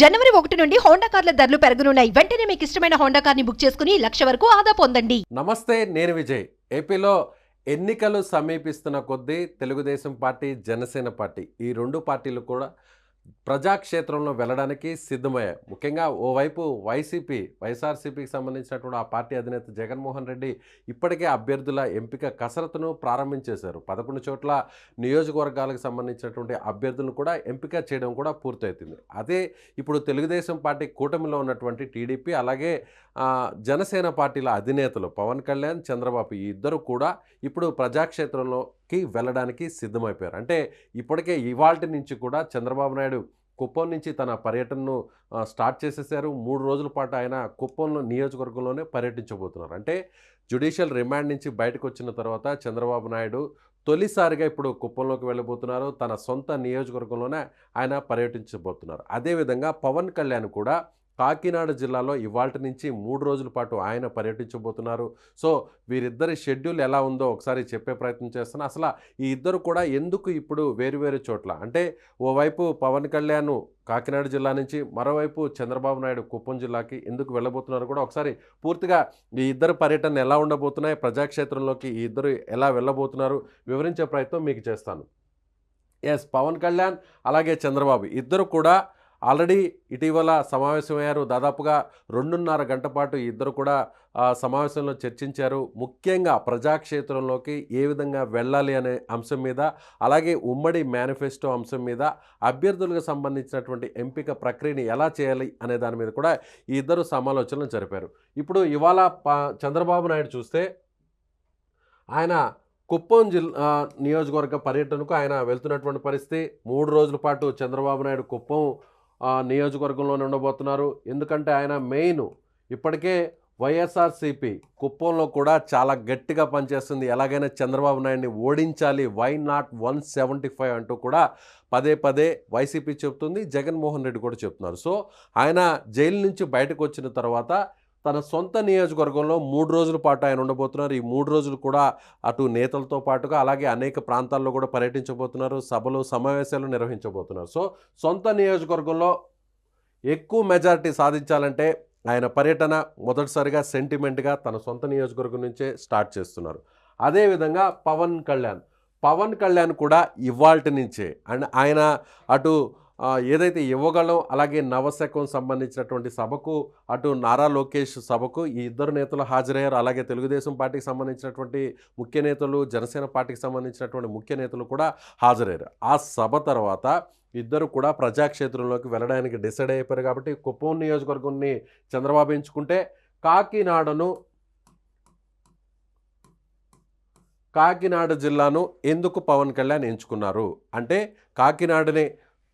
జనవరి ఒకటి నుండి హోండా కార్ల ధరలు పెరగనున్నాయి. వెంటనే మీకు ఇష్టమైన హోండా కార్ని బుక్ చేసుకుని లక్ష వరకు ఆదా పొందండి. నమస్తే నేను విజయ్. ఏపీలో ఎన్నికలు సమీపిస్తున్న కొద్దీ తెలుగుదేశం పార్టీ జనసేన పార్టీ ఈ రెండు పార్టీలు కూడా ప్రజాక్షేత్రంలో వెళ్ళడానికి సిద్ధమయ్యాయి. ముఖ్యంగా ఓవైపు వైసీపీ వైఎస్ఆర్సీపీకి సంబంధించినటువంటి ఆ పార్టీ అధినేత జగన్మోహన్ రెడ్డి ఇప్పటికే అభ్యర్థుల ఎంపిక కసరత్తును ప్రారంభించేశారు. పదకొండు చోట్ల నియోజకవర్గాలకు సంబంధించినటువంటి అభ్యర్థులను కూడా ఎంపిక చేయడం కూడా పూర్తవుతుంది అదే ఇప్పుడు తెలుగుదేశం పార్టీ కూటమిలో ఉన్నటువంటి టీడీపీ అలాగే జనసేన పార్టీల అధినేతలు పవన్ కళ్యాణ్ చంద్రబాబు ఈ ఇద్దరు కూడా ఇప్పుడు ప్రజాక్షేత్రంలో కి వెళ్ళడానికి సిద్ధమైపోయారు. అంటే ఇప్పటికే ఇవాళ నుంచి కూడా చంద్రబాబు నాయుడు కుప్పం నుంచి తన పర్యటనను స్టార్ట్ చేసేసారు. మూడు రోజుల పాటు ఆయన కుప్పంలో నియోజకవర్గంలోనే పర్యటించబోతున్నారు. అంటే జ్యుడిషియల్ రిమాండ్ నుంచి బయటకు వచ్చిన తర్వాత చంద్రబాబు నాయుడు తొలిసారిగా ఇప్పుడు కుప్పంలోకి వెళ్ళబోతున్నారు. తన సొంత నియోజకవర్గంలోనే ఆయన పర్యటించబోతున్నారు. అదేవిధంగా పవన్ కళ్యాణ్ కూడా కాకినాడ జిల్లాలో ఇవాళ నుంచి మూడు రోజుల పాటు ఆయన పర్యటించబోతున్నారు. సో వీరిద్దరి షెడ్యూల్ ఎలా ఉందో ఒకసారి చెప్పే ప్రయత్నం చేస్తున్నా. అసలు ఈ ఇద్దరు కూడా ఎందుకు ఇప్పుడు వేరువేరు చోట్ల? అంటే ఓవైపు పవన్ కళ్యాణ్ కాకినాడ జిల్లా నుంచి మరోవైపు చంద్రబాబు నాయుడు కుప్పం జిల్లాకి ఎందుకు వెళ్ళబోతున్నారు కూడా ఒకసారి పూర్తిగా ఈ ఇద్దరు పర్యటన ఎలా ఉండబోతున్నాయి? ప్రజాక్షేత్రంలోకి ఈ ఇద్దరు ఎలా వెళ్ళబోతున్నారు? వివరించే ప్రయత్నం మీకు చేస్తాను. ఎస్ పవన్ కళ్యాణ్ అలాగే చంద్రబాబు ఇద్దరు కూడా ఆల్రెడీ ఇటీవల సమావేశమయ్యారు. దాదాపుగా రెండున్నర గంట పాటు ఇద్దరు కూడా సమావేశంలో చర్చించారు. ముఖ్యంగా ప్రజాక్షేత్రంలోకి ఏ విధంగా వెళ్ళాలి అనే అంశం మీద అలాగే ఉమ్మడి మేనిఫెస్టో అంశం మీద అభ్యర్థులకు సంబంధించినటువంటి ఎంపిక ప్రక్రియని ఎలా చేయాలి అనే దాని మీద కూడా ఈ ఇద్దరు సమాలోచనలు జరిపారు. ఇప్పుడు ఇవాళ ప- చంద్రబాబు నాయుడు చూస్తే ఆయన కుప్పం జిల్లా నియోజకవర్గ పర్యటనకు ఆయన వెళ్తున్నటువంటి పరిస్థితి. మూడు రోజుల పాటు చంద్రబాబు నాయుడు కుప్పం నియోజకవర్గంలోనే ఉండబోతున్నారు. ఎందుకంటే ఆయన మెయిన్ ఇప్పటికే వైఎస్ఆర్సీపీ కుప్పంలో కూడా చాలా గట్టిగా పనిచేస్తుంది. ఎలాగైనా చంద్రబాబు నాయుడిని ఓడించాలి. Why not one seventy five అంటూ కూడా పదే పదే వైసీపీ చెప్తుంది. జగన్మోహన్ రెడ్డి కూడా చెప్తున్నారు. సో ఆయన జైలు నుంచి బయటకు వచ్చిన తర్వాత తన సొంత నియోజకవర్గంలో మూడు రోజుల పాటు ఆయన ఉండబోతున్నారు. ఈ మూడు రోజులు కూడా అటు నేతలతో పాటుగా అలాగే అనేక ప్రాంతాల్లో కూడా పర్యటించబోతున్నారు. సభలు సమావేశాలు నిర్వహించబోతున్నారు. సో సొంత నియోజకవర్గంలో ఎక్కువ మెజారిటీ సాధించాలంటే ఆయన పర్యటన మొదటిసారిగా సెంటిమెంట్గా తన సొంత నియోజకవర్గం నుంచే స్టార్ట్ చేస్తున్నారు. అదేవిధంగా పవన్ కళ్యాణ్. పవన్ కళ్యాణ్ కూడా ఇవాల్టి నుంచే. అండ్ ఆయన అటు ఏదైతే ఇవ్వగలం అలాగే నవశకం సంబంధించినటువంటి సభకు అటు నారా లోకేష్ సభకు ఈ ఇద్దరు నేతలు హాజరయ్యారు. అలాగే తెలుగుదేశం పార్టీకి సంబంధించినటువంటి ముఖ్య నేతలు జనసేన పార్టీకి సంబంధించినటువంటి ముఖ్య నేతలు కూడా హాజరయ్యారు. ఆ సభ తర్వాత ఇద్దరు కూడా ప్రజాక్షేత్రంలోకి వెళ్ళడానికి డిసైడ్ అయిపోయారు కాబట్టి కుప్పం నియోజకవర్గాన్ని చంద్రబాబు ఎంచుకుంటే కాకినాడను కాకినాడ జిల్లాను ఎందుకు పవన్ కళ్యాణ్ ఎంచుకున్నారు? అంటే కాకినాడని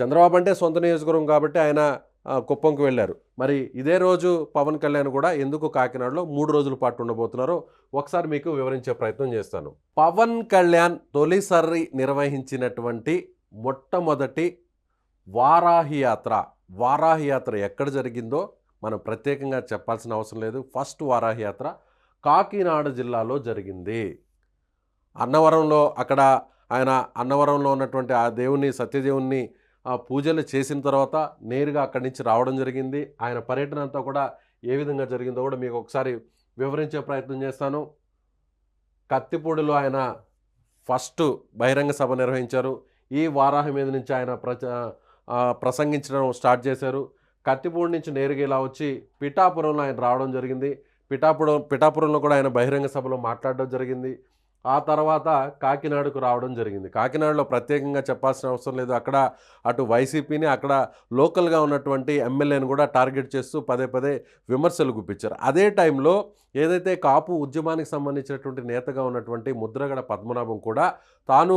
చంద్రబాబు అంటే సొంత నియోజకవర్గం కాబట్టి ఆయన కుప్పంకు కుప్పంకి వెళ్ళారు. మరి ఇదే రోజు పవన్ కళ్యాణ్ కూడా ఎందుకు కాకినాడలో మూడు రోజుల పాటు ఉండబోతున్నారో ఒకసారి మీకు వివరించే ప్రయత్నం చేస్తాను. పవన్ కళ్యాణ్ తొలిసారి నిర్వహించినటువంటి మొట్టమొదటి వారాహి యాత్ర. వారాహి యాత్ర ఎక్కడ జరిగిందో మనం ప్రత్యేకంగా చెప్పాల్సిన అవసరం లేదు. ఫస్ట్ వారాహి యాత్ర కాకినాడ జిల్లాలో జరిగింది. అన్నవరంలో అక్కడ ఆయన అన్నవరంలో ఉన్నటువంటి ఆ దేవుని సత్యదేవుణ్ణి పూజలు చేసిన తర్వాత నేరుగా అక్కడి నుంచి రావడం జరిగింది. ఆయన పర్యటన అంతా కూడా ఏ విధంగా జరిగిందో కూడా మీకు ఒకసారి వివరించే ప్రయత్నం చేస్తాను. కత్తిపూడిలో ఆయన ఫస్ట్ బహిరంగ సభ నిర్వహించారు. ఈ వారాహి మీద నుంచి ఆయన ప్రచ ప్రసంగించడం స్టార్ట్ చేశారు. కత్తిపూడి నుంచి నేరుగా ఇలా వచ్చి పిఠాపురంలో ఆయన రావడం జరిగింది. పిఠాపురం పిఠాపురంలో కూడా ఆయన బహిరంగ సభలో మాట్లాడడం జరిగింది. ఆ తర్వాత కాకినాడకు రావడం జరిగింది. కాకినాడలో ప్రత్యేకంగా చెప్పాల్సిన అవసరం లేదు. అక్కడ అటు వైసీపీని అక్కడ లోకల్గా ఉన్నటువంటి ఎమ్మెల్యేని కూడా టార్గెట్ చేస్తూ పదే పదే విమర్శలు గుప్పించారు. అదే టైంలో ఏదైతే కాపు ఉద్యమానికి సంబంధించినటువంటి నేతగా ఉన్నటువంటి ముద్రగడ పద్మనాభం కూడా తాను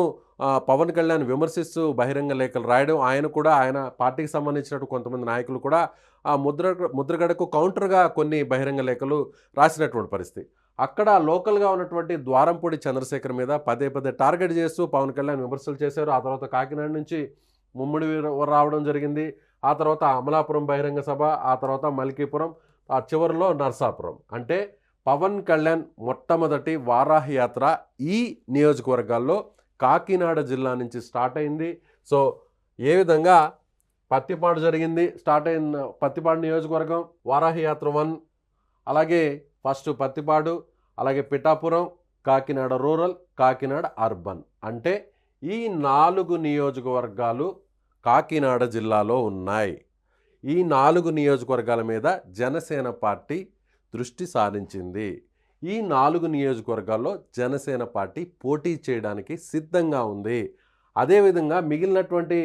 పవన్ కళ్యాణ్ విమర్శిస్తూ బహిరంగ లేఖలు రాయడం ఆయన కూడా ఆయన పార్టీకి సంబంధించినట్టు కొంతమంది నాయకులు కూడా ఆ ముద్ర ముద్రగడకు కౌంటర్గా కొన్ని బహిరంగ లేఖలు రాసినటువంటి పరిస్థితి. అక్కడ లోకల్గా ఉన్నటువంటి ద్వారంపూడి చంద్రశేఖర్ మీద పదే పదే టార్గెట్ చేస్తూ పవన్ కళ్యాణ్ విమర్శలు చేశారు. ఆ తర్వాత కాకినాడ నుంచి ముమ్మడి రావడం జరిగింది. ఆ తర్వాత అమలాపురం బహిరంగ సభ ఆ తర్వాత మల్కీపురం ఆ చివరిలో నర్సాపురం. అంటే పవన్ కళ్యాణ్ మొట్టమొదటి వారాహి యాత్ర ఈ నియోజకవర్గాల్లో కాకినాడ జిల్లా నుంచి స్టార్ట్ అయింది. సో ఏ విధంగా పత్తిపాడు జరిగింది స్టార్ట్ అయిన పత్తిపాడు నియోజకవర్గం వారాహి యాత్ర వన్ అలాగే ఫస్ట్ పత్తిపాడు అలాగే పిఠాపురం కాకినాడ రూరల్ కాకినాడ అర్బన్. అంటే ఈ నాలుగు నియోజకవర్గాలు కాకినాడ జిల్లాలో ఉన్నాయి. ఈ నాలుగు నియోజకవర్గాల మీద జనసేన పార్టీ దృష్టి సారించింది. ఈ నాలుగు నియోజకవర్గాల్లో జనసేన పార్టీ పోటీ చేయడానికి సిద్ధంగా ఉంది. అదేవిధంగా మిగిలినటువంటి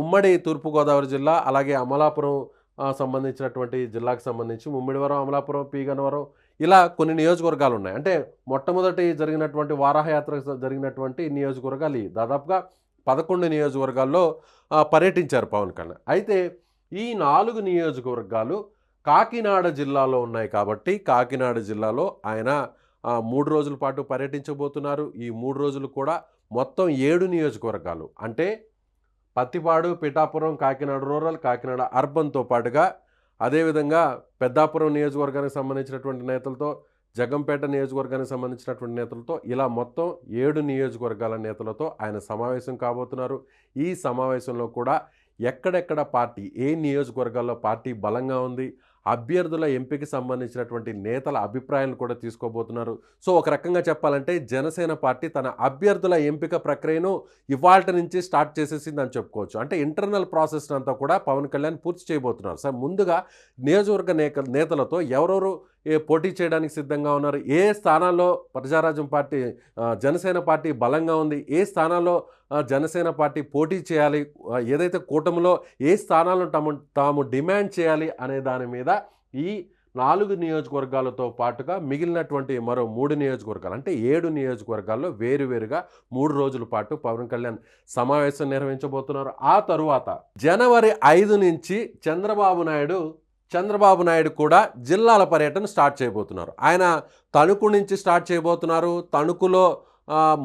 ఉమ్మడి తూర్పుగోదావరి జిల్లా అలాగే అమలాపురం సంబంధించినటువంటి జిల్లాకు సంబంధించి ముమ్మిడివరం అమలాపురం పీగనవరం ఇలా కొన్ని నియోజకవర్గాలు ఉన్నాయి. అంటే మొట్టమొదటి జరిగినటువంటి వారాహయాత్ర జరిగినటువంటి నియోజకవర్గాలు ఇవి. దాదాపుగా పదకొండు నియోజకవర్గాల్లో పర్యటించారు పవన్ కళ్యాణ్. అయితే ఈ నాలుగు నియోజకవర్గాలు కాకినాడ జిల్లాలో ఉన్నాయి కాబట్టి కాకినాడ జిల్లాలో ఆయన మూడు రోజుల పాటు పర్యటించబోతున్నారు. ఈ మూడు రోజులు కూడా మొత్తం ఏడు నియోజకవర్గాలు. అంటే పత్తిపాడు పిఠాపురం కాకినాడ రూరల్ కాకినాడ అర్బన్తో పాటుగా అదేవిధంగా పెద్దాపురం నియోజకవర్గానికి సంబంధించినటువంటి నేతలతో జగంపేట నియోజకవర్గానికి సంబంధించినటువంటి నేతలతో ఇలా మొత్తం ఏడు నియోజకవర్గాల నేతలతో ఆయన సమావేశం కాబోతున్నారు. ఈ సమావేశంలో కూడా ఎక్కడెక్కడ పార్టీ ఏ నియోజకవర్గాల్లో పార్టీ బలంగా ఉంది అభ్యర్థుల ఎంపిక సంబంధించినటువంటి నేతల అభిప్రాయాలను కూడా తీసుకోబోతున్నారు. సో ఒక రకంగా చెప్పాలంటే జనసేన పార్టీ తన అభ్యర్థుల ఎంపిక ప్రక్రియను ఇవాళ నుంచి స్టార్ట్ చేసేసింది అని చెప్పుకోవచ్చు. అంటే ఇంటర్నల్ ప్రాసెస్ అంతా కూడా పవన్ కళ్యాణ్ పూర్తి చేయబోతున్నారు. సార్ ముందుగా నియోజకవర్గ నేతలతో ఎవరెవరు పోటీ చేయడానికి సిద్ధంగా ఉన్నారు? ఏ స్థానాల్లో ప్రజారాజ్యం పార్టీ జనసేన పార్టీ బలంగా ఉంది? ఏ స్థానాల్లో జనసేన పార్టీ పోటీ చేయాలి? ఏదైతే కూటమిలో ఏ స్థానాలను తమ తాము డిమాండ్ చేయాలి అనే దాని మీద ఈ నాలుగు నియోజకవర్గాలతో పాటుగా మిగిలినటువంటి మరో మూడు నియోజకవర్గాలు అంటే ఏడు నియోజకవర్గాల్లో వేరువేరుగా మూడు రోజుల పాటు పవన్ కళ్యాణ్ సమావేశం నిర్వహించబోతున్నారు. ఆ తరువాత జనవరి ఐదు నుంచి చంద్రబాబు నాయుడు చంద్రబాబు నాయుడు కూడా జిల్లాల పర్యటన స్టార్ట్ చేయబోతున్నారు. ఆయన తణుకు నుంచి స్టార్ట్ చేయబోతున్నారు. తణుకులో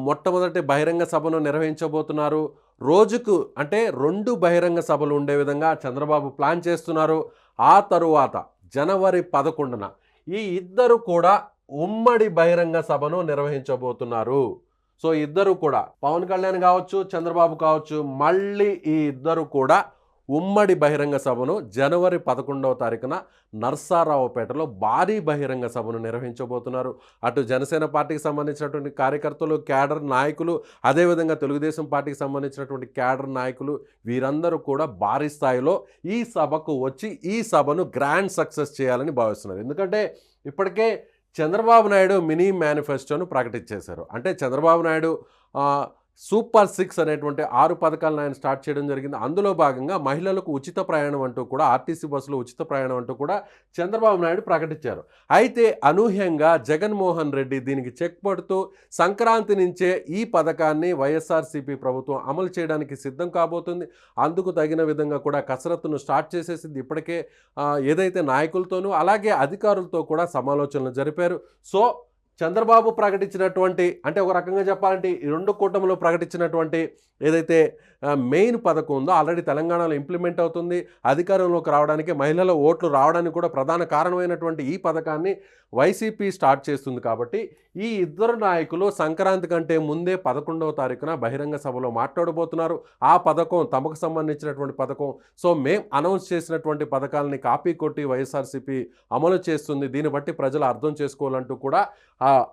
మొట్టమొదటి బహిరంగ సభను నిర్వహించబోతున్నారు. రోజుకు అంటే రెండు బహిరంగ సభలు ఉండే విధంగా చంద్రబాబు ప్లాన్ చేస్తున్నారు. ఆ తరువాత జనవరి పదకొండున ఈ ఇద్దరు కూడా ఉమ్మడి బహిరంగ సభను నిర్వహించబోతున్నారు. సో ఇద్దరు కూడా పవన్ కళ్యాణ్ కావచ్చు చంద్రబాబు కావచ్చు మళ్ళీ ఈ ఇద్దరు కూడా ఉమ్మడి బహిరంగ సభను జనవరి పదకొండవ తారీఖున నర్సారావుపేటలో భారీ బహిరంగ సభను నిర్వహించబోతున్నారు. అటు జనసేన పార్టీకి సంబంధించినటువంటి కార్యకర్తలు క్యాడర్ నాయకులు అదేవిధంగా తెలుగుదేశం పార్టీకి సంబంధించినటువంటి క్యాడర్ నాయకులు వీరందరూ కూడా భారీ స్థాయిలో ఈ సభకు వచ్చి ఈ సభను గ్రాండ్ సక్సెస్ చేయాలని భావిస్తున్నారు. ఎందుకంటే ఇప్పటికే చంద్రబాబు నాయుడు మినీ మేనిఫెస్టోను ప్రకటించేశారు. అంటే చంద్రబాబు నాయుడు సూపర్ సిక్స్ అనేటువంటి ఆరు పథకాలను ఆయన స్టార్ట్ చేయడం జరిగింది. అందులో భాగంగా మహిళలకు ఉచిత ప్రయాణం అంటూ కూడా ఆర్టీసీ బస్సులో ఉచిత ప్రయాణం అంటూ కూడా చంద్రబాబు నాయుడు ప్రకటించారు. అయితే అనూహ్యంగా జగన్మోహన్ రెడ్డి దీనికి చెక్ పడుతూ సంక్రాంతి నుంచే ఈ పథకాన్ని వైఎస్ఆర్సీపీ ప్రభుత్వం అమలు చేయడానికి సిద్ధం కాబోతుంది. అందుకు తగిన విధంగా కూడా కసరత్తును స్టార్ట్ చేసేసింది ఇప్పటికే ఏదైతే నాయకులతోనూ అలాగే అధికారులతో కూడా సమాలోచనలు జరిపారు. సో చంద్రబాబు ప్రకటించినటువంటి అంటే ఒక రకంగా చెప్పాలంటే ఈ రెండు కూటమిలో ప్రకటించినటువంటి ఏదైతే మెయిన్ పథకం ఉందో ఆల్రెడీ తెలంగాణలో ఇంప్లిమెంట్ అవుతుంది. అధికారంలోకి రావడానికి మహిళల ఓట్లు రావడానికి కూడా ప్రధాన కారణమైనటువంటి ఈ పథకాన్ని వైసీపీ స్టార్ట్ చేస్తుంది కాబట్టి ఈ ఇద్దరు నాయకులు సంక్రాంతి కంటే ముందే పదకొండవ తారీఖున బహిరంగ సభలో మాట్లాడబోతున్నారు. ఆ పథకం తమకు సంబంధించినటువంటి పథకం. సో మేం అనౌన్స్ చేసినటువంటి పథకాలని కాపీ కొట్టి వైఎస్ఆర్సీపీ అమలు చేస్తుంది. దీన్ని బట్టి ప్రజలు అర్థం చేసుకోవాలంటూ కూడా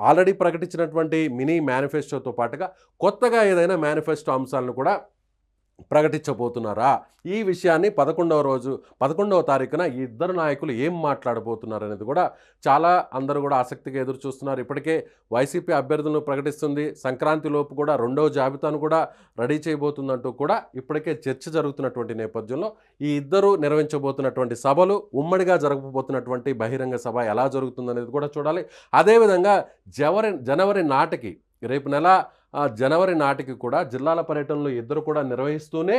ఆల్రెడీ ప్రకటించినటువంటి మినీ మేనిఫెస్టోతో పాటుగా కొత్తగా ఏదైనా మేనిఫెస్టో అంశాలను కూడా ప్రకటించబోతున్నారా? ఈ విషయాన్ని పదకొండవ రోజు పదకొండవ తారీఖున ఈ ఇద్దరు నాయకులు ఏం మాట్లాడబోతున్నారు అనేది కూడా చాలా అందరూ కూడా ఆసక్తిగా ఎదురు చూస్తున్నారు. ఇప్పటికే వైసీపీ అభ్యర్థులను ప్రకటిస్తుంది. సంక్రాంతి లోపు కూడా రెండవ జాబితాను కూడా రెడీ చేయబోతుందంటూ కూడా ఇప్పటికే చర్చ జరుగుతున్నటువంటి నేపథ్యంలో ఈ ఇద్దరు నిర్వహించబోతున్నటువంటి సభలు ఉమ్మడిగా జరగబోతున్నటువంటి బహిరంగ సభ ఎలా జరుగుతుందనేది కూడా చూడాలి. అదేవిధంగా జవరి జనవరి నాటికి రేపు నెల జనవరి నాటికి కూడా జిల్లాల పర్యటనలు ఇద్దరు కూడా నిర్వహిస్తూనే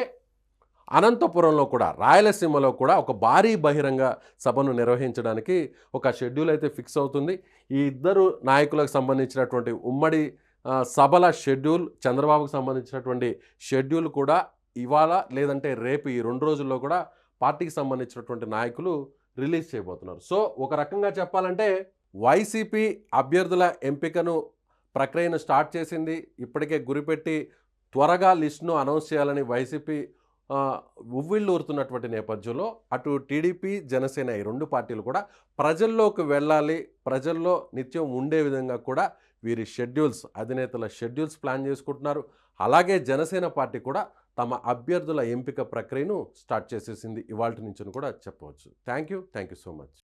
అనంతపురంలో కూడా రాయలసీమలో కూడా ఒక భారీ బహిరంగ సభను నిర్వహించడానికి ఒక షెడ్యూల్ అయితే ఫిక్స్ అవుతుంది. ఈ ఇద్దరు నాయకులకు సంబంధించినటువంటి ఉమ్మడి సభల షెడ్యూల్ చంద్రబాబుకు సంబంధించినటువంటి షెడ్యూల్ కూడా ఇవాళ లేదంటే రేపు ఈ రెండు రోజుల్లో కూడా పార్టీకి సంబంధించినటువంటి నాయకులు రిలీజ్ చేయబోతున్నారు. సో ఒక రకంగా చెప్పాలంటే వైసీపీ అభ్యర్థుల ఎంపికను ప్రక్రియను స్టార్ట్ చేసింది. ఇప్పటికే గురిపెట్టి త్వరగా లిస్టును అనౌన్స్ చేయాలని వైసీపీ ఉవ్విళ్ళూరుతున్నటువంటి నేపథ్యంలో అటు టీడీపీ జనసేన ఈ రెండు పార్టీలు కూడా ప్రజల్లోకి వెళ్ళాలి. ప్రజల్లో నిత్యం ఉండే విధంగా కూడా వీరి షెడ్యూల్స్ అధినేతల షెడ్యూల్స్ ప్లాన్ చేసుకుంటున్నారు. అలాగే జనసేన పార్టీ కూడా తమ అభ్యర్థుల ఎంపిక ప్రక్రియను స్టార్ట్ చేసేసింది. ఇవాళ నుంచి కూడా చెప్పవచ్చు. Thank you thank you so much.